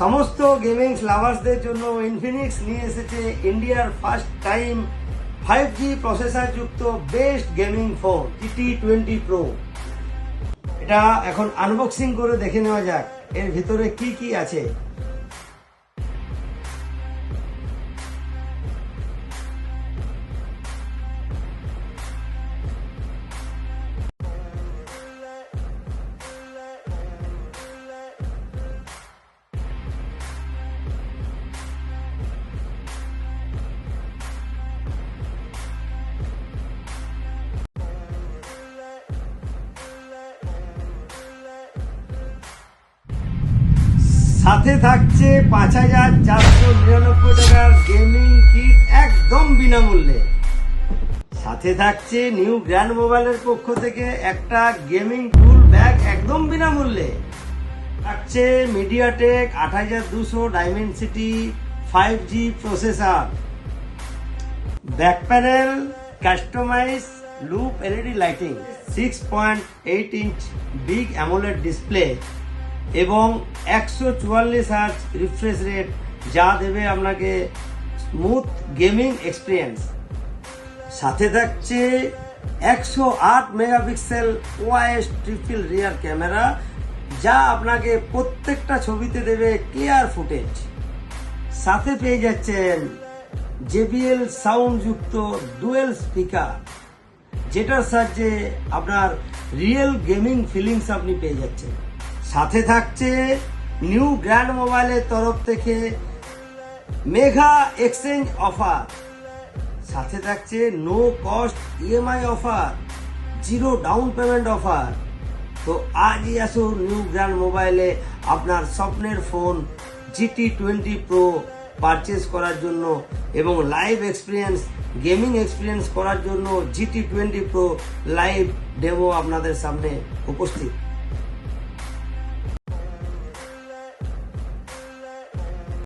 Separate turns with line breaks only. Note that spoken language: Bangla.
সমস্ত গেমিং লাভার্সদের জন্য ইনফিনিক্স নিয়ে এসেছে ইন্ডিয়ার first time five G processor যুক্ত best gaming phone T twenty pro এটা এখন আনবক্সিং করে দেখে নেওয়া যাক। এর ভিতরে কি কি আছে? সাথে থাকছে পাঁচ হাজার চারশো নিরানব্বই টাকার গেমিং কিট একদম বিনামূল্যে। সাথে থাকছে নিউ গ্র্যান্ড মোবাইলের পক্ষ থেকে একটা গেমিং টুল ব্যাগ একদম বিনামূল্যে। থাকছে মিডিয়াটেক আট হাজার দুশো Dimensity five G processor back panel customise loop LED lighting six point eight inch big AMOLED display এবং একশো চুয়াল্লিশ আর্চ রিফ্রেশ রেট যা দেবে আপনাকে স্মুথ গেমিং এক্সপিরিয়েন্স সাথে থাকছে একশো আট megapixel OIS triple rear camera যা আপনাকে প্রত্যেকটা ছবিতে দেবে ক্লিয়ার ফুটেজ সাথে পেয়ে যাচ্ছেন জেবিএল সাউন্ড যুক্ত ডুয়েল স্পিকার, যেটার সাহায্যে আপনার রিয়েল গেমিং ফিলিংস আপনি পেয়ে যাচ্ছেন। সাথে থাকছে নিউ গ্র্যান্ড মোবাইলের তরফ থেকে মেঘা এক্সচেঞ্জ অফার। সাথে থাকছে no cost EMI offer, zero down payment offer. তো আজই আসুন নিউ গ্র্যান্ড মোবাইলে আপনার স্বপ্নের phone GT twenty pro purchase করার জন্য এবং লাইভ এক্সপিরিয়েন্স গেমিং এক্সপিরিয়েন্স করার জন্য GT twenty pro live demo আপনাদের সামনে উপস্থিত।